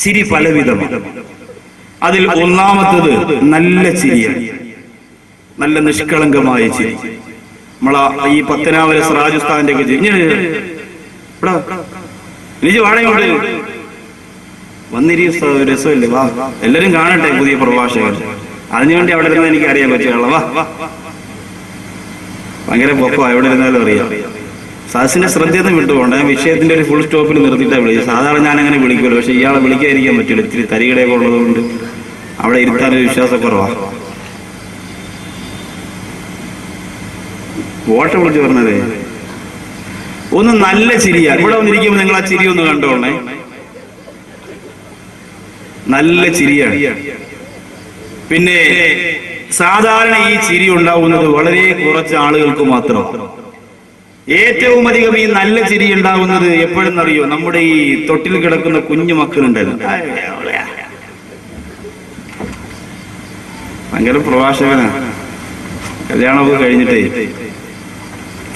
ചിരി പലവിധം അതിൽ ഒന്നാമത്തത് നല്ല ചിരിയാണ്. നല്ല നിഷ്കളങ്കമായ ചിരി. നമ്മളാ ഈ പത്തനാവല സിറാജുസ്ഥാന്റെ ഒക്കെ ചിരി. വാടകയുണ്ട് വന്നിരി രസമല്ലേ? വാ. എല്ലാരും കാണട്ടെ പുതിയ പ്രഭാഷകർ. അതിനുവേണ്ടി അവിടെ ഇരുന്ന് എനിക്ക് അറിയാൻ പറ്റുകയുള്ള വാ ഭയങ്കര പൊക്കോ എവിടെ ഇരുന്നാലും അറിയാം. സാസിന്റെ ശ്രദ്ധയൊന്നും വിട്ടുപോകണ്ട. വിഷയത്തിന്റെ ഒരു ഫുൾ സ്റ്റോപ്പിൽ നിർത്തിയിട്ടാണ് വിളിച്ചത് സാധാരണ ഞാൻ അങ്ങനെ വിളിക്കുമല്ലോ പക്ഷെ ഇയാളെ വിളിക്കാതിരിക്കാൻ പറ്റില്ല ഇത്തിരി തരികടയൊക്കെ ഉള്ളതുകൊണ്ട് അവിടെ ഇരുത്താനൊരു വിശ്വാസക്കുറവാ. വോട്ട് വിളിച്ചു പറഞ്ഞതേ? ഒന്ന് നല്ല ചിരിയാ. ഇവിടെ വന്നിരിക്കുമ്പോൾ നിങ്ങൾ ആ ചിരി ഒന്ന് കണ്ടോണേ നല്ല ചിരിയാണ്. പിന്നെ സാധാരണ ഈ ചിരി ഉണ്ടാവുന്നത് വളരെ കുറച്ച് ആളുകൾക്ക് മാത്രം. ഏറ്റവും അധികം ഈ നല്ല ചിരി ഉണ്ടാവുന്നത് എപ്പോഴെന്നറിയോ? നമ്മുടെ ഈ തൊട്ടിൽ കിടക്കുന്ന കുഞ്ഞു മക്കളുണ്ടല്ലോ. ഭയങ്കര പ്രഭാഷകനാ. കല്യാണമൊക്കെ കഴിഞ്ഞിട്ടേ.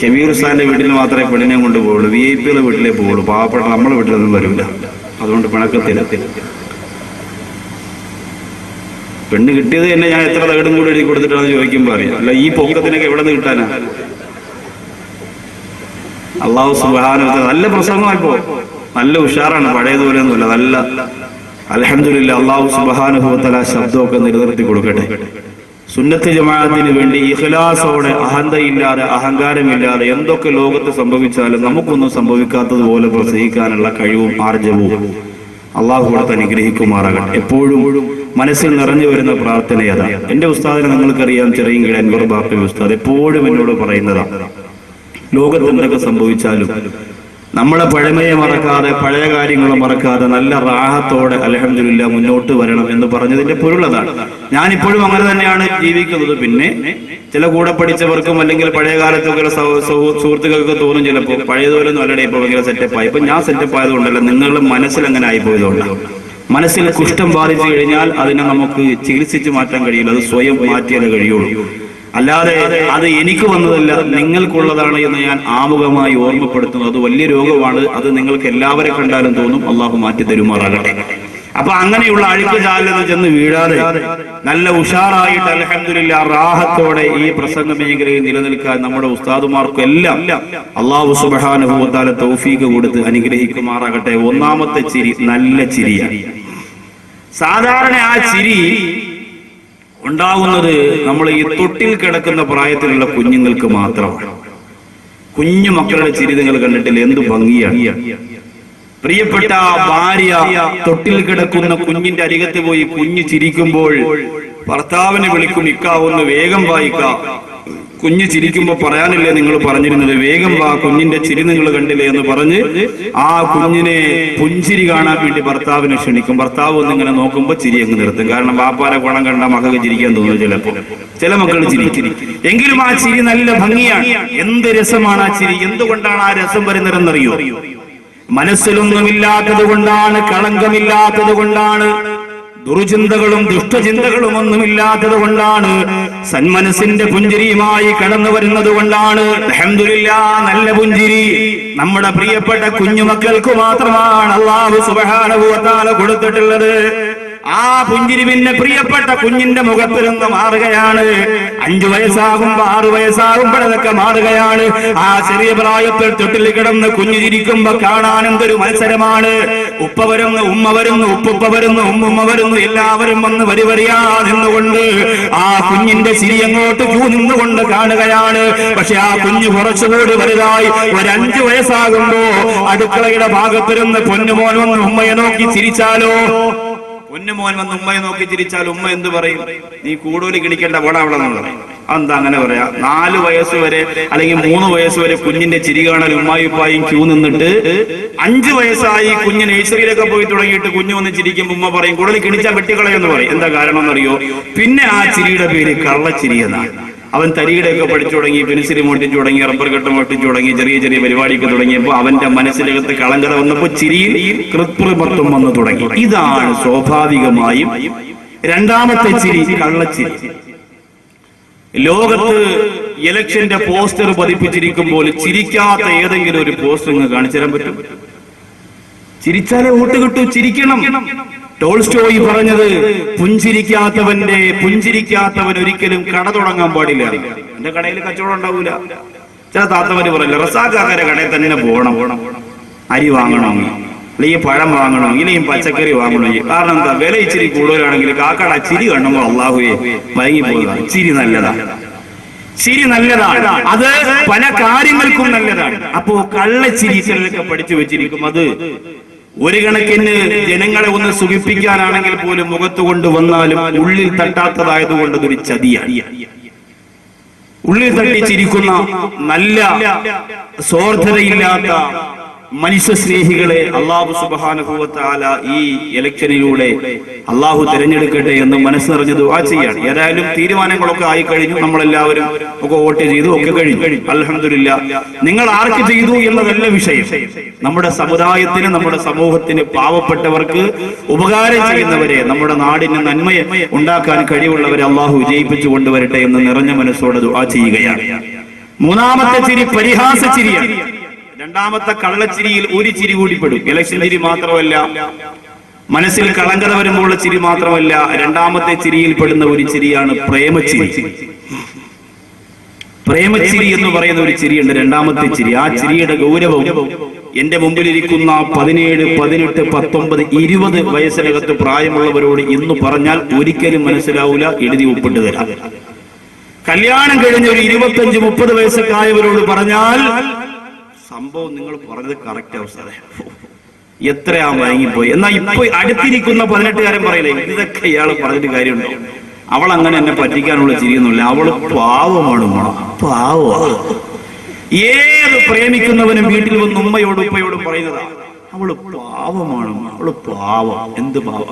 കെമീർ ഉസ്താന്റെ വീട്ടിൽ മാത്രമേ പെണ്ണിനെ കൊണ്ട് പോകുള്ളൂ വി ഐ പിയുടെ വീട്ടിലേ പോകുള്ളൂ പാവപ്പെട്ട നമ്മളെ വീട്ടിലൊന്നും വരില്ല അതുകൊണ്ട് പിണക്കത്തില്ല. പെണ്ണ് കിട്ടിയത് തന്നെ ഞാൻ എത്ര തകടും കൂടി എഴുതി കൊടുത്തിട്ടാണെന്ന് ചോദിക്കുമ്പോൾ അറിയാം. അല്ല ഈ പൊക്കത്തിനൊക്കെ എവിടെ നിന്ന് കിട്ടാനാ? അള്ളാഹു സുബാന നല്ല പ്രസംഗമായിപ്പോ. നല്ല ഉഷാറാണ് പഴയതുപോലെ ഒന്നുമില്ല നല്ല അലഹമില്ല അള്ളാഹു സുബാനുഭവത്തല ശബ്ദമൊക്കെ നിലനിർത്തി കൊടുക്കട്ടെ. സുന്നത്ത് ജമാഅത്തിന് വേണ്ടി ഇഖ്ലാസോടെ അഹന്തയില്ലാതെ അഹങ്കാരമില്ലാതെ എന്തൊക്കെ ലോകത്ത് സംഭവിച്ചാലും നമുക്കൊന്നും സംഭവിക്കാത്തതുപോലെ പ്രസംഗിക്കാനുള്ള കഴിവും ആർജവും അള്ളാഹു കൂടെ അനുഗ്രഹിക്കുമാറാകട്ടെ. എപ്പോഴും മനസ്സിൽ നിറഞ്ഞു വരുന്ന പ്രാർത്ഥനയതാ. എന്റെ ഉസ്താദിനെ നിങ്ങൾക്കറിയാം ചെറിയ കിഴൻ ബാപ്പി ഉസ്താദ് എപ്പോഴും എന്നോട് പറയുന്നതാണ് ലോകത്ത് എന്തൊക്കെ സംഭവിച്ചാലും നമ്മളെ പഴമയെ മറക്കാതെ പഴയ കാര്യങ്ങൾ മറക്കാതെ നല്ല റാഹത്തോടെ അലഹമില്ല മുന്നോട്ട് വരണം എന്ന് പറഞ്ഞതിന്റെ പൊരുളതാണ് ഞാനിപ്പോഴും അങ്ങനെ തന്നെയാണ് ജീവിക്കുന്നത്. പിന്നെ ചില കൂടെ പഠിച്ചവർക്കും അല്ലെങ്കിൽ പഴയ കാലത്തൊക്കെ സുഹൃത്തുക്കൾക്ക് തോന്നും ചിലപ്പോൾ പഴയതുപോലെ ഒന്നും അല്ലടേ ഇപ്പൊ ഭയങ്കര സെറ്റപ്പ് ആയി. ഇപ്പൊ ഞാൻ സെറ്റപ്പ് ആയതുകൊണ്ടല്ല നിങ്ങളുടെ മനസ്സിൽ അങ്ങനെ ആയിപ്പോയതുകൊണ്ടാണ്. മനസ്സിൽ കുഷ്ഠം ബാധിച്ചു കഴിഞ്ഞാൽ അതിനെ നമുക്ക് ചികിത്സിച്ചു മാറ്റാൻ കഴിയില്ല. അത് സ്വയം മാറ്റിയാലേ കഴിയുള്ളൂ. അല്ലാതെ അത് എനിക്ക് വന്നതല്ല നിങ്ങൾക്കുള്ളതാണ് എന്ന് ഞാൻ ആമുഖമായി ഓർമ്മപ്പെടുത്തുന്നു. അത് വലിയ രോഗമാണ്. അത് നിങ്ങൾക്ക് എല്ലാവരെ കണ്ടാലും തോന്നും. അള്ളാഹു മാറ്റി തരുമാറാകട്ടെ. അപ്പൊ അങ്ങനെയുള്ള അഴുക്ക് ചാലിൽ ചെന്ന് വീഴാതെ നല്ല ഉഷാറായിട്ട് അലഹമില്ല റാഹത്തോടെ ഈ പ്രസംഗ മേഖലയിൽ നിലനിൽക്കാൻ നമ്മുടെ ഉസ്താദുമാർക്കും എല്ലാം അള്ളാഹു സുബാനുഭവത്താല തൗഫീക്ക് കൊടുത്ത് അനുഗ്രഹിക്കുമാറാകട്ടെ. ഒന്നാമത്തെ ചിരി നല്ല ചിരിയാണ്. സാധാരണ ആ ചിരി ഉണ്ടാകുന്നത് നമ്മൾ ഈ തൊട്ടിൽ കിടക്കുന്ന പ്രായത്തിലുള്ള കുഞ്ഞുങ്ങൾക്ക് മാത്രമാണ്. കുഞ്ഞു മക്കളുടെ ചിരി നിങ്ങൾ കണ്ടിട്ടില്ല? എന്ത് ഭംഗിയാണ്. പ്രിയപ്പെട്ട ഭാര്യ തൊട്ടിൽ കിടക്കുന്ന കുഞ്ഞിന്റെ അരികത്ത് പോയി കുഞ്ഞ് ചിരിക്കുമ്പോൾ ഭർത്താവിനെ വിളിക്കും ഇക്കാവുന്ന വേഗം വായിക്ക. കുഞ്ഞ് ചിരിക്കുമ്പോ പറയാനില്ലേ നിങ്ങൾ പറഞ്ഞിരുന്നത്? വേഗം വാ കുഞ്ഞിന്റെ ചിരി നിങ്ങൾ കണ്ടില്ലേ എന്ന് പറഞ്ഞ് ആ കുഞ്ഞിനെ പുഞ്ചിരി കാണാൻ വേണ്ടി ഭർത്താവിനെ ക്ഷണിക്കും. ഭർത്താവ് ഒന്നിങ്ങനെ നോക്കുമ്പോ ചിരി അങ്ങ് നിർത്തും. കാരണം ബാപ്പാരെ ഗുണം കണ്ട മകൾക്ക് ചിരിക്കാൻ തോന്നുന്നു ചിലപ്പോ. ചില മക്കൾ ചിരിക്കും. എങ്കിലും ആ ചിരി നല്ല ഭംഗിയാണ്. എന്ത് രസമാണ് ആ ചിരി? എന്തുകൊണ്ടാണ് ആ രസം വരുന്നതെന്നറിയോ? മനസ്സിലൊന്നുമില്ലാത്തത് കൊണ്ടാണ് കളങ്കമില്ലാത്തത് കൊണ്ടാണ് ദുർചിന്തകളും ദുഷ്ടചിന്തകളും ഒന്നുമില്ലാത്തത് കൊണ്ടാണ് സന്മനസിന്റെ പുഞ്ചിരിയുമായി കടന്നു വരുന്നത് കൊണ്ടാണ്. നല്ല പുഞ്ചിരി. നമ്മുടെ പ്രിയപ്പെട്ട കുഞ്ഞുമക്കൾക്ക് മാത്രമാണ് അള്ളാഹു തആല കൊടുത്തിട്ടുള്ളത്. ആ പുഞ്ചിരി പിന്നെ പ്രിയപ്പെട്ട കുഞ്ഞിന്റെ മുഖത്ത് നിന്ന് മാറുകയാണ്. അഞ്ചു വയസ്സാകുമ്പോ ആറു വയസ്സാകുമ്പോഴതൊക്കെ മാറുകയാണ്. ആ ചെറിയ പ്രായത്തിൽ തൊട്ടിൽ കിടന്ന് കുഞ്ഞു ചിരിക്കുമ്പോ കാണാൻ എന്തൊരു മത്സരമാണ്. ഉപ്പ വരുന്നു ഉമ്മ വരുന്നു ഉപ്പുപ്പ വരുന്നു ഉമ്മുമ്മ വരുന്നു എല്ലാവരും വന്ന് വരിവരിയാ നിന്നുകൊണ്ട് ആ കുഞ്ഞിന്റെ ചിരി അങ്ങോട്ട് ക്യൂ നിന്നുകൊണ്ട് കാണുകയാണ്. പക്ഷെ ആ കുഞ്ഞു കുറച്ചുകൂടി വലുതായി ഒരു അഞ്ചു വയസ്സാകുമ്പോ അടുക്കളയുടെ ഭാഗത്തിരുന്ന് പൊന്നുമോൻ വന്ന് ഉമ്മയെ നോക്കി ചിരിച്ചാലോ? പൊന്നുമോൻ വന്ന് ഉമ്മയെ നോക്കി ചിരിച്ചാൽ ഉമ്മ എന്ത് പറയും? നീ കൂടുതൽ കിണിക്കേണ്ട പോടാ അവിടെ നിന്ന് അതെന്താ അങ്ങനെ പറയാ? നാല് വയസ്സ് വരെ അല്ലെങ്കിൽ മൂന്ന് വയസ്സ് വരെ കുഞ്ഞിന്റെ ചിരി കാണാൻ ഉമ്മായിപ്പായും ക്യൂ നിന്നിട്ട് അഞ്ചു വയസ്സായി കുഞ്ഞ് നഴ്സറിയിലൊക്കെ പോയി തുടങ്ങിയിട്ട് കുഞ്ഞു വന്ന് ചിരിക്കുമ്പോൾ ഉമ്മ പറയും കൂടുതൽ കിണിച്ചാൽ വെട്ടിക്കളയെന്ന് പറയും. എന്താ കാരണം എന്നറിയോ പിന്നെ ആ ചിരിയുടെ പേര് കള്ളച്ചിരി എന്നാണ്. അവൻ തരികിടയൊക്കെ പഠിച്ചു തുടങ്ങി പെൻസിൽ മോട്ടിച്ചു തുടങ്ങി റബ്ബർ കെട്ട് മോട്ടിച്ചു തുടങ്ങി ചെറിയ ചെറിയ പരിപാടിയൊക്കെ തുടങ്ങിയപ്പോൾ അവന്റെ മനസ്സിലകത്ത് കളങ്കര വന്നപ്പോൾ ചിരിയിൽ കൃത്രിമത്വം വന്നു തുടങ്ങി. ഇതാണ് സ്വാഭാവികമായും രണ്ടാമത്തെ ചിരി കള്ളച്ചിരി. ലോകത്ത് ഇലക്ഷന്റെ പോസ്റ്റർ പതിപ്പിച്ചിരിക്കുമ്പോൾ ചിരിക്കാത്ത ഏതെങ്കിലും ഒരു പോസ്റ്റർ നിങ്ങൾ കാണിച്ചു തരാൻ പറ്റും. ചിരിച്ചാലേ വോട്ട് കിട്ടൂ ചിരിക്കണം. ടോൾസ്റ്റോയി പറഞ്ഞത് പുഞ്ചിരിക്കാത്തവന്റെ പുഞ്ചിരിക്കാത്തവൻ ഒരിക്കലും കട തുടങ്ങാൻ പാടില്ല. എന്റെ കടയിൽ കച്ചവടം ഉണ്ടാവൂല. ചില താത്തവര് പറയില്ല റസാക്കാക്കാരെ കടയിൽ തന്നെ പോകണം. അരി വാങ്ങണം അല്ലെങ്കിൽ പഴം വാങ്ങണം ഇനിയും പച്ചക്കറി വാങ്ങണം. കാരണം എന്താ വില ഇച്ചിരി കൂടുതലാണെങ്കിൽ കാക്കട ചിരി കാണുമ്പോൾ അള്ളാഹുയെ വൈകിപ്പോകുക ചിരി നല്ലതാണ് ചിരി നല്ലതാണ്. അത് പല കാര്യങ്ങൾക്കും നല്ലതാണ്. അപ്പോ കള്ളച്ചിരി ചിലരൊക്കെ പഠിച്ചു വെച്ചിരിക്കും അത്. ഒരു കണക്കിന് ജനങ്ങളെ ഒന്ന് സുഖിപ്പിക്കാനാണെങ്കിൽ പോലും മുഖത്ത് കൊണ്ട് വന്നാലും ഉള്ളിൽ തട്ടാത്തതായതുകൊണ്ട് ഒരു ചതിയാണ്. ഉള്ളിൽ തട്ടിച്ചിരിക്കുന്ന നല്ല സ്വാർത്ഥതയില്ലാത്ത മനുഷ്യ സ്നേഹികളെ അള്ളാഹു സുബാനുഭവത്താല ഈ ഇലക്ഷനിലൂടെ അള്ളാഹു തിരഞ്ഞെടുക്കട്ടെ എന്ന് മനസ്സ് നിറഞ്ഞത് ആ ചെയ്യാണ്. ഏതായാലും തീരുമാനങ്ങളൊക്കെ ആയി കഴിഞ്ഞു നമ്മളെല്ലാവരും ഒക്കെ വോട്ട് ചെയ്തു ഒക്കെ കഴിഞ്ഞു. അലഹമില്ല നിങ്ങൾ ആർക്ക് ചെയ്തു എന്നതല്ല വിഷയം. നമ്മുടെ സമുദായത്തിന് നമ്മുടെ സമൂഹത്തിന് പാവപ്പെട്ടവർക്ക് ഉപകാരം ചെയ്യുന്നവരെ നമ്മുടെ നാടിന് നന്മയെ ഉണ്ടാക്കാൻ കഴിവുള്ളവരെ അള്ളാഹു വിജയിപ്പിച്ചു കൊണ്ടുവരട്ടെ എന്ന് നിറഞ്ഞ മനസ്സോടെ ആ ചെയ്യുകയാണ്. മൂന്നാമത്തെ ചിരി പരിഹാസ ചിരിയാണ്. രണ്ടാമത്തെ കള്ളച്ചിരിയിൽ ഒരു ചിരി കൂടി ഇലക്ഷൻ ചിരി മാത്രമല്ല മനസ്സിൽ കളങ്കത വരുമ്പോഴുള്ള ചിരി മാത്രമല്ല രണ്ടാമത്തെ ചിരിയിൽ പെടുന്ന ഒരു ചിരിയാണ് പ്രേമച്ചിരി. പ്രേമച്ചിരി എന്ന് പറയുന്ന ഒരു ചിരിയുണ്ട് രണ്ടാമത്തെ ചിരി. ആ ചിരിയുടെ ഗൗരവം എന്റെ മുമ്പിലിരിക്കുന്ന പതിനേഴ് പതിനെട്ട് പത്തൊമ്പത് ഇരുപത് വയസ്സിനകത്ത് പ്രായമുള്ളവരോട് ഇന്ന് പറഞ്ഞാൽ ഒരിക്കലും മനസ്സിലാവൂല എഴുതി ഒപ്പിട്ട് തരാം. കല്യാണം കഴിഞ്ഞ ഒരു ഇരുപത്തഞ്ച് മുപ്പത് വയസ്സൊക്കെ ആയവരോട് പറഞ്ഞാൽ സംഭവം നിങ്ങൾ പറഞ്ഞത് കറക്റ്റ് അവസ്ഥ എത്രയാ മയങ്ങിപ്പോയി. എന്നാ ഇപ്പൊ അടുത്തിരിക്കുന്ന പതിനെട്ടുകാരൻ പറയില്ലേ ഇതൊക്കെ ഇയാൾ പറഞ്ഞിട്ട് കാര്യമുണ്ടോ? അവൾ അങ്ങനെ എന്നെ പറ്റിക്കാനുള്ള ചിരിയൊന്നുമില്ല. അവൾ പാവമാണ് മോണം പാവ ഏത് പ്രേമിക്കുന്നവനും വീട്ടിൽ വന്ന് ഉമ്മയോട് ഉപ്പയോടും പറയുന്നതാ അവൾ പാവമാണ് അവൾ പാവം. എന്ത് പാവ?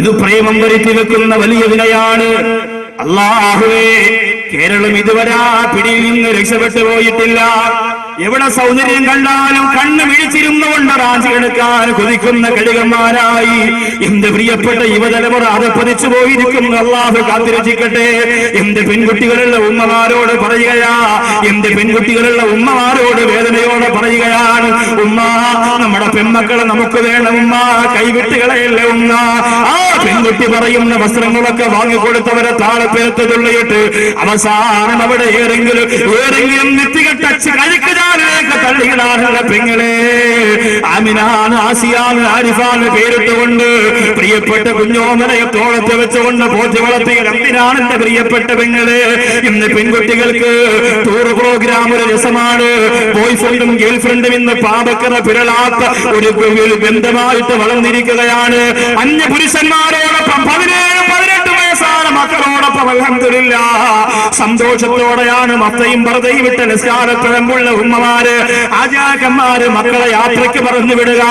ഇത് പ്രേമം വരുത്തി വെക്കുന്ന വലിയ വിനയാണ്. അള്ളാഹുവേ കേരളം ഇതുവരെ പിടിയിൽ നിന്ന് രക്ഷപ്പെട്ടു പോയിട്ടില്ല. എവിടെ സൗന്ദര്യം കണ്ടാലും കണ്ണ് വീഴ്ചിരുന്നുകൊണ്ട് റാഞ്ചിയെടുക്കാൻ കൊതിക്കുന്ന കഴുകന്മാരായി. എന്റെ പ്രിയപ്പെട്ട യുവതലമുറ അത് പതിച്ചു പോയിരിക്കും അള്ളാഹു കാത്തിരക്ഷിക്കട്ടെ. എന്റെ പെൺകുട്ടികളുള്ള ഉമ്മമാരോട് പറയുകയാ? എന്റെ പെൺകുട്ടികളുള്ള ഉമ്മമാരോട് വേദനയോടെ പറയുകയാണ്? ഉമ്മ നമ്മുടെ പെൺമക്കളെ നമുക്ക് വേണം. ഉമ്മ കൈവിട്ടുകളയല്ലേ ഉമ്മ? ആ പെൺകുട്ടി പറയുന്ന വസ്ത്രങ്ങളൊക്കെ വാങ്ങിക്കൊടുത്തവരെ താളപ്പേർത്ത് തുള്ളിയിട്ട് അവസാനം അവിടെ ഏതെങ്കിലും ഏതെങ്കിലും നെറ്റികെട്ടച്ച് കഴുക്കുചാലിലേക്ക് തള്ളിയിടാനുള്ള പെങ്ങളെ. ആമിനാണ് ആസിയാണ് ആരിഫാണ് പേരിട്ടുകൊണ്ട് പ്രിയപ്പെട്ട കുഞ്ഞോമനയെ തോളത്ത് വെച്ചുകൊണ്ട് പോറ്റി വളർത്തി എന്തിനാണ് എന്റെ പ്രിയപ്പെട്ട പെങ്ങളെ. ഇന്ന് പെൺകുട്ടികൾക്ക് ടൂർ പ്രോഗ്രാം ഒരു രസമാണ്. ബോയ് ഫ്രണ്ടും ഗേൾ ഫ്രണ്ടും ഇന്ന് പാപക്കറ പിരളാത്ത ഒരു ബന്ധമായിട്ട് വളർന്നിരിക്കുകയാണ്. അന്യ പുരുഷന്മാരോടൊപ്പം പതിനേഴ് പതിനെട്ട് വയസ്സാണ് മക്കളോടൊപ്പം അൽഹംദുലില്ല. സന്തോഷത്തോടെയാണ് മത്തയും പറതയും വിട്ട നിസ്കാരത്തിഴമ്പുള്ള ഉമ്മമാര് ആചാരന്മാര് മക്കളെ യാത്രയ്ക്ക് പറഞ്ഞു വിടുക.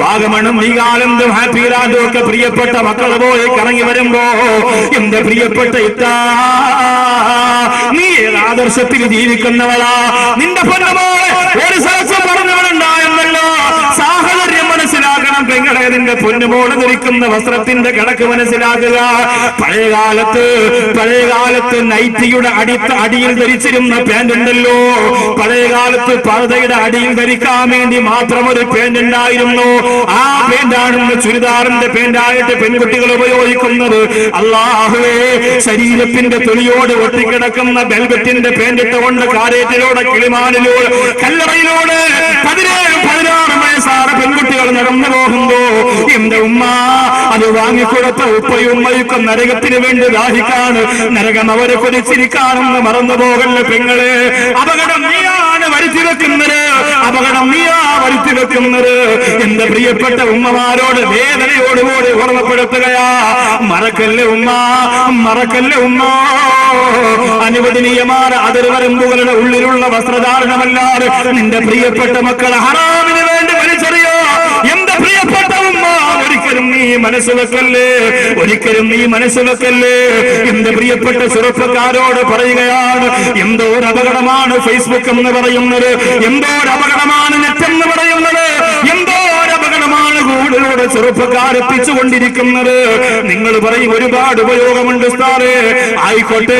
വാഗമണും നീകാലന്തും ഹാപ്പി ലാൻഡും ഒക്കെ പ്രിയപ്പെട്ട മക്കൾ പോയി കറങ്ങി വരുമ്പോ എന്റെ പ്രിയപ്പെട്ട ഇത്താ നീ ഏത് ആദർശത്തിൽ ജീവിക്കുന്നവളാ? നിന്റെ പൊന്നമോളെ ഒരു സഹസം പെങ്ങളെ നിന്റെ പൊന്നുമോൾ ധരിക്കുന്ന വസ്ത്രത്തിന്റെ കണക്ക് മനസ്സിലാക്കുക. പഴയകാലത്ത് പഴയകാലത്ത് പഴയ കാലത്ത് നൈറ്റിയുടെ അടി അടിയിൽ ധരിച്ചിരുന്ന പാന്റ് ഉണ്ടല്ലോ പഴയകാലത്ത് പർദയുടെ അടിയിൽ ധരിക്കാൻ വേണ്ടി മാത്രം ഒരു പാന്റ് ഉണ്ടായിരുന്നു ആ പാന്റാണ് ഇന്ന് ചുരിദാറിന്റെ പാന്റായിട്ട് പെൺകുട്ടികൾ ഉപയോഗിക്കുന്നത്. അള്ളാഹുവേ ശരീരത്തിന്റെ തൊലിയോട് ഒട്ടിക്കിടക്കുന്ന ബെൽബറ്റിന്റെ പാന്റിട്ട് കൊണ്ട് കാരേറ്റിലൂടെ കിളിമാനിലൂടെ കല്ലറയിലൂടെ പതിനേഴ് പതിനാറ് വയസ്സാറ് പെൺകുട്ടികൾ നടന്നു പോകുമ്പോ എന്റെ ഉമ്മ അത് വാങ്ങിക്കൊടുത്ത ഉപ്പയും ഉമ്മയൊക്കെ നരകത്തിന് വേണ്ടി ദാഹിക്കാണ്. നരകം അവരെ കുറിച്ചിരിക്കാണെന്ന് മറന്നു പോകല്ല പെങ്ങളെ. അപകടം നീയാണ് വരുത്തി വെക്കുന്നത്. അപകടം നീയാ വരുത്തി വെക്കുന്നത്. എന്റെ പ്രിയപ്പെട്ട ഉമ്മമാരോട് വേദനയോടുകൂടി ഓർമ്മപ്പെടുത്തുകയാ. മറക്കല്ലേ ഉമ്മ മറക്കല്ലേ ഉമ്മ. അനുവദനീയമാണ് അതിർവരമ്പുകളുടെ ഉള്ളിലുള്ള വസ്ത്രധാരണമല്ലാതെ നിന്റെ പ്രിയപ്പെട്ട മക്കൾ ഹറാമിന് വേണ്ടി പ്രിയപ്പെട്ട ഉമ്മ ഒരിക്കലും നീ മനസ്സ് വെക്കല്ലേ ഒരിക്കലും നീ മനസ്സ് വെക്കല്ലേ എന്റെ പ്രിയപ്പെട്ട ചെറുപ്പക്കാരോട് പറയുകയാണ് എന്തോ ഒരു അപകടമാണ് ഫേസ്ബുക്ക് എന്ന് പറയുന്നത്. എന്തോ ഒരു അപകടമാണ് നെറ്റ് എന്ന് പറയുന്നത്. എന്തോ ഒരു അപകടമാണ് ചെറുപ്പക്കാരെത്തിച്ചുകൊണ്ടിരിക്കുന്നത് നിങ്ങൾ പറയും ഒരുപാട് ഉപയോഗമുണ്ട് സ്ഥാറേ ആയിക്കോട്ടെ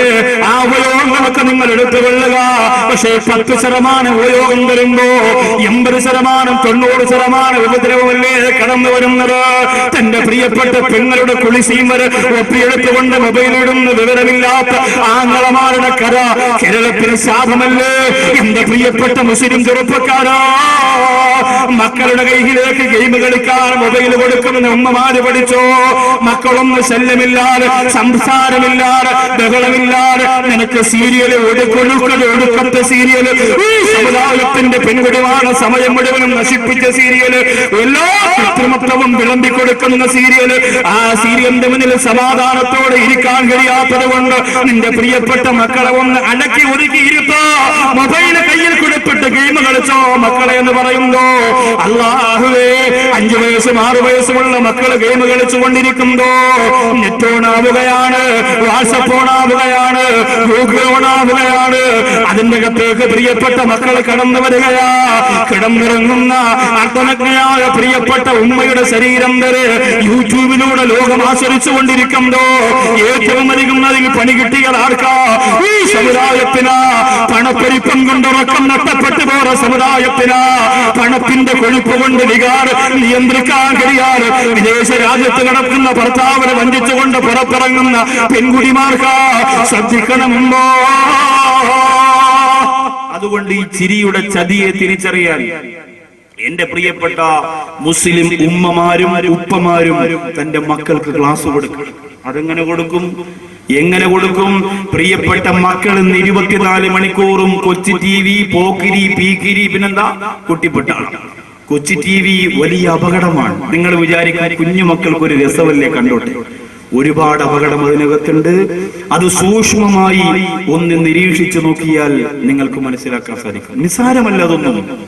ആ ഉപയോഗങ്ങളൊക്കെ നിങ്ങൾ എടുത്തു കൊള്ളുക. പക്ഷേ പത്ത് ശതമാനം ഉപയോഗം വരുമ്പോ എൺപത് ശതമാനം തൊണ്ണൂറ് ശതമാനം ഉപദ്രവമല്ലേ കടന്നു വരുന്നത്? തന്റെ പ്രിയപ്പെട്ട പെങ്ങളുടെ കുളിസീം വരെ ഒപ്പിയെടുത്തുകൊണ്ട് മൊബൈലിടുന്ന വിവരമില്ലാത്ത ആങ്ങളമാരുടെ കഥ കേരളത്തിന് ശാപമല്ലേ? എന്റെ പ്രിയപ്പെട്ട മുസ്ലിം ചെറുപ്പക്കാരാ മക്കളുടെ കയ്യിലേക്ക് ഗെയിം കളിക്കാൻ മൊബൈൽ കൊടുക്കുമെന്ന് ഉമ്മമാര് പഠിച്ചോ? മക്കളൊന്നും ശല്യമില്ലാതെ സംസാരമില്ലാതെ ബഹളമില്ലാതെ നിനക്ക് സീരിയൽ ഒടുക്കൊടുക്കൽ ഒടുക്കത്തെ സീരിയൽ. ഈ സമുദായത്തിന്റെ പെൺകുടിവാണ സമയം മുഴുവനും നശിപ്പിച്ച സീരിയൽ. എല്ലാ കൃത്രിമത്വവും വിളമ്പിക്കൊടുക്കുന്ന സീരിയൽ. ആ സീരിയലിന്റെ മുന്നിൽ സമാധാനത്തോടെ ഇരിക്കാൻ കഴിയാത്തത് കൊണ്ട് നിന്റെ പ്രിയപ്പെട്ട മക്കളെ ഒന്ന് അടക്കി ഒതുക്കി ഇരുത്തോ. മൊബൈൽ കയ്യിൽ കൊടുത്തിട്ട് ഗെയിം കളിച്ചോ മക്കളെ എന്ന് പറയുമ്പോ അള്ളാഹുവേ അഞ്ചു വയസ്സും ആറു വയസ്സുമുള്ള മക്കൾ ഗെയിം കളിച്ചുകൊണ്ടിരിക്കുമ്പോ നെറ്റ് ഓണാവുകയാണ് വാട്സപ്പ് ഓണാവുകയാണ് ഗൂഗിൾ ഓണാവുകയാണ് അതിന്റെ അകത്തേക്ക് പ്രിയപ്പെട്ട മക്കൾ കടന്നു വരികയാ. കിടന്നിറങ്ങുന്ന അർത്ഥനജ്ഞയായ പ്രിയപ്പെട്ട ഉമ്മയുടെ ശരീരം വരെ യൂട്യൂബിലൂടെ ലോകം ആസ്വദിച്ചു കൊണ്ടിരിക്കുമ്പോ ഏറ്റവും അധികം അതിൽ പണി കിട്ടിയ ആർക്കാ? ഈ സമുദായത്തിനാ. പണപ്പെരുപ്പം കൊണ്ട് ഉറക്കം നഷ്ടപ്പെട്ടു പോറ സമുദായത്തിനാ. പണത്തിന്റെ കൊഴുപ്പ് കൊണ്ട് വികാരം നിയന്ത്രിക്കാൻ കഴിയാതെ വിദേശ രാജ്യത്ത് നടക്കുന്ന ഭർത്താവിനെ വഞ്ചിച്ചുകൊണ്ട് പുറത്തിറങ്ങുന്ന പെൺകുടിമാർക്ക ശ്രദ്ധിക്കണമുണ്ടോ അതുകൊണ്ട് ഈ ചിരിയുടെ ചതിയെ തിരിച്ചറിയാൻ എന്റെ പ്രിയപ്പെട്ട മുസ്ലിം ഉമ്മമാരും ഉപ്പമാരും തന്റെ മക്കൾക്ക് ക്ലാസ് കൊടുക്കും. അതെങ്ങനെ കൊടുക്കും? എങ്ങനെ കൊടുക്കും? പ്രിയപ്പെട്ട മക്കൾ ഇന്ന് ഇരുപത്തിനാല് മണിക്കൂറും കൊച്ചി ടി വി പോക്കിരി പീക്കിരി പിന്നെന്താ? കുട്ടിപ്പെട്ടാണ് കൊച്ചി ടി വി വലിയ അപകടമാണ്. നിങ്ങൾ വിചാരിക്കാൻ കുഞ്ഞു മക്കൾക്ക് ഒരു രസമല്ലേ കണ്ടോട്ടെ? ഒരുപാട് അപകടം അതിനകത്തുണ്ട്. അത് സൂക്ഷ്മമായി ഒന്ന് നിരീക്ഷിച്ചു നോക്കിയാൽ നിങ്ങൾക്ക് മനസ്സിലാക്കാൻ സാധിക്കും. നിസാരമല്ല അതൊന്നും.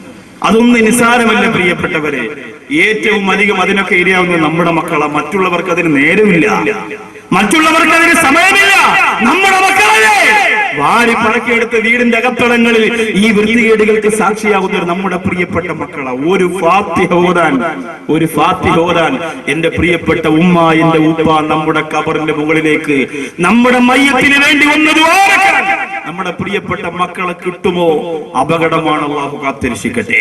അതൊന്നും നിസാരമല്ല പ്രിയപ്പെട്ടവരെ. ഏറ്റവും അധികം അതിനൊക്കെ ഇരയാവുന്ന നമ്മുടെ മക്കളാ. മറ്റുള്ളവർക്ക് അതിന് നേരമില്ല. മറ്റുള്ളവർക്ക് അതിന് സമയമില്ല. നമ്മുടെ മക്കളല്ലേ? വാരി പറക്കിയെടുത്ത് വീടിന്റെ അകത്തളങ്ങളിൽ ഈ വൃത്തികേടുകൾക്ക് സാക്ഷിയാകുന്ന നമ്മുടെ പ്രിയപ്പെട്ട മക്കളാ ഒരു ഫാത്തി ഹോദാൻ ഒരു ഫാത്തി ഹോദാൻ എന്റെ പ്രിയപ്പെട്ട ഉമ്മ എന്റെ ഉപ്പ നമ്മുടെ കബറിന്റെ മുകളിലേക്ക് നമ്മുടെ മയ്യത്തിന് വേണ്ടി ഒന്ന് നമ്മുടെ പ്രിയപ്പെട്ട മക്കളെ കിട്ടുമോ? അപകടമാണ് അള്ളാഹു കാത്തിരക്ഷിക്കട്ടെ.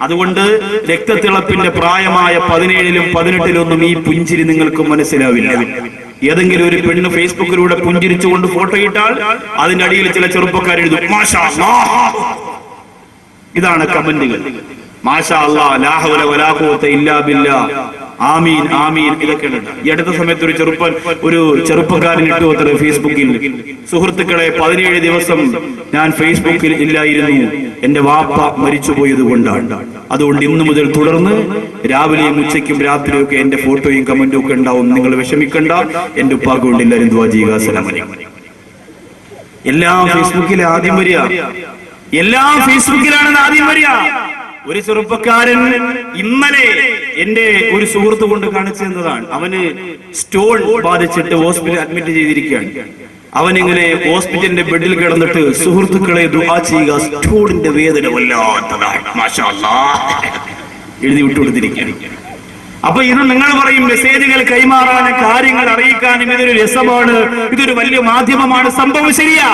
അതുകൊണ്ട് രക്തത്തിളപ്പിന്റെ പ്രായമായ പതിനേഴിലും പതിനെട്ടിലും ഒന്നും ഈ പുഞ്ചിരി നിങ്ങൾക്ക് മനസ്സിലാവില്ല. ഏതെങ്കിലും ഒരു പെണ്ണ് ഫേസ്ബുക്കിലൂടെ പുഞ്ചിരിച്ചുകൊണ്ട് ഫോട്ടോ ഇട്ടാൽ അതിന്റെ അടിയിൽ ചില ചെറുപ്പക്കാർ എഴുതും മാഷാ അല്ലാഹ്." ഇതാണ് കമന്റുകൾ മാഷാ അല്ലാ ലാഹുല ഇല്ലാ ആമീൻ ആമീൻ ഇതൊക്കെയാണ്. ഈ അടുത്ത സമയത്ത് ഒരു ചെറുപ്പൻ ഒരു ചെറുപ്പക്കാരൻ ഇട്ടു അത്ര ഫേസ്ബുക്കിൽ സുഹൃത്തുക്കളെ പതിനേഴ് ദിവസം ഞാൻ ഫേസ്ബുക്കിൽ ഇല്ലായിരുന്നു. എന്റെ വാപ്പ മരിച്ചുപോയത് കൊണ്ടാണ് അതുകൊണ്ട് ഇന്നു മുതൽ തുടർന്ന് രാവിലെയും ഉച്ചയ്ക്കും രാത്രിയും ഒക്കെ എന്റെ ഫോട്ടോയും കമന്റും ഒക്കെ ഉണ്ടാവും. നിങ്ങൾ വിഷമിക്കണ്ട. എന്റെ ഉപ്പാക്ക് കൊണ്ട് എല്ലാവരും ദ്വാ ചെയ്യുക. എല്ലാം ഫേസ്ബുക്കിലെ ആദ്യം വരിക. എല്ലാം ഫേസ്ബുക്കിലാണെന്ന് ആദ്യം വരിക. ഒരു ചെറുപ്പക്കാരൻ ഇന്നലെ എന്റെ ഒരു സുഹൃത്ത് കൊണ്ട് കാണിച്ചു അവന് സ്റ്റോൺ ബാധിച്ചിട്ട് ഹോസ്പിറ്റലിൽ അഡ്മിറ്റ് ചെയ്തിരിക്കുകയാണ്. അവൻ ഇങ്ങനെ ഹോസ്പിറ്റലിന്റെ ബെഡിൽ കിടന്നിട്ട് സുഹൃത്തുക്കളെ ദുആ ചെയ്യുക സ്റ്റോണിന്റെ വേദന വല്ലാത്തതാണ്. എഴുതി വിട്ടുകൊടുത്തിരിക്കുകയാണ്. അപ്പൊ ഇത് നിങ്ങൾ പറയും മെസ്സേജുകൾ കൈമാറാനും കാര്യങ്ങൾ അറിയിക്കാനും ഇതൊരു രസമാണ് ഇതൊരു വലിയ മാധ്യമമാണ്. സംഭവം ശരിയാ.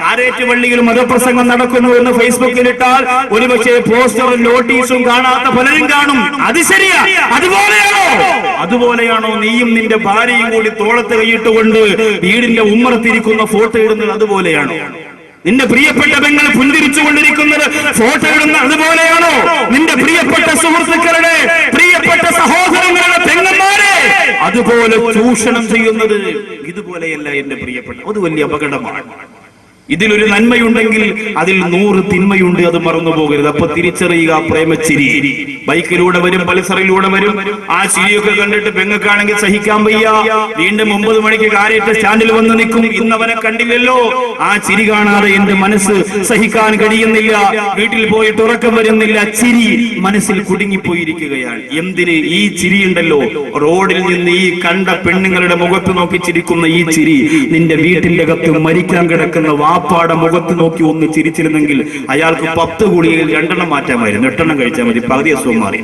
കാരേറ്റ് പള്ളിയിൽ മതപ്രസംഗം നടക്കുന്നു എന്ന് ഫേസ്ബുക്കിൽ ഇട്ടാൽ ഒരുപക്ഷെ പോസ്റ്ററും നോട്ടീസും കാണാത്ത പലരും കാണും. അത് ശരിയാ. അതുപോലെയാണോ? അതുപോലെയാണോ നീയും നിന്റെ ഭാര്യയും കൂടി തോളത്ത് കൈയിട്ടുകൊണ്ട് വീടിന്റെ ഉമ്മറത്തിരിക്കുന്ന ഫോട്ടോ ഇടുന്നത്? അതുപോലെയാണോ? നിന്റെ പ്രിയപ്പെട്ട പെങ്ങൾ പുഞ്ചിരിച്ചു കൊണ്ടിരിക്കുന്നത് ഫോട്ടോ ഇടുന്ന അതുപോലെയാണോ? നിന്റെ പ്രിയപ്പെട്ട സുഹൃത്തുക്കളുടെ പ്രിയപ്പെട്ട സഹോദരങ്ങളുടെ പെങ്ങന്മാരെ? അതുപോലെ ചൂഷണം ചെയ്യുന്നത് ഇതുപോലെയല്ല എന്റെ പ്രിയപ്പെട്ട അത് വലിയ അപകടമാണ്. ഇതിലൊരു നന്മയുണ്ടെങ്കിൽ അതിൽ നൂറ് തിന്മയുണ്ട് അത് മറന്നു പോകരുത് അപ്പൊ തിരിച്ചറിയുക പ്രേമച്ചിരി. ബൈക്കിലൂടെ വരും പൾസറിലൂടെ വരും. ആ ചിരിയൊക്കെ കണ്ടിട്ട് പെങ്ങക്കാണെങ്കിൽ സഹിക്കാൻ വയ്യ. വീണ്ടും ഒമ്പത് മണിക്ക് കാര്യത്തെ സ്റ്റാൻഡിൽ വന്ന് നിൽക്കും. ഇന്നവനെ കണ്ടില്ലല്ലോ. ആ ചിരി കാണാതെ എന്റെ മനസ്സ് സഹിക്കാൻ കഴിയുന്നില്ല. വീട്ടിൽ പോയിട്ട് ഉറക്കം വരുന്നില്ല. ചിരി മനസ്സിൽ കുടുങ്ങിപ്പോയിരിക്കുകയാണ്. എന്തിന് ഈ ചിരിയുണ്ടല്ലോ റോഡിൽ നിന്ന് ഈ കണ്ട പെണ്ണുങ്ങളുടെ മുഖത്ത് നോക്കി ചിരിക്കുന്ന ഈ ചിരി നിന്റെ വീട്ടിന്റെ അകത്ത് മരിക്കാൻ കിടക്കുന്ന വാപ്പാടെ മുഖത്ത് നോക്കി ഒന്ന് ചിരിച്ചിരുന്നെങ്കിൽ അയാൾക്ക് പത്ത് ഗുളികയിൽ രണ്ടെണ്ണം മാറ്റാമായിരുന്നു. എട്ടെണ്ണം കഴിച്ചാൽ മതി. പകുതി അസുഖം മാറി.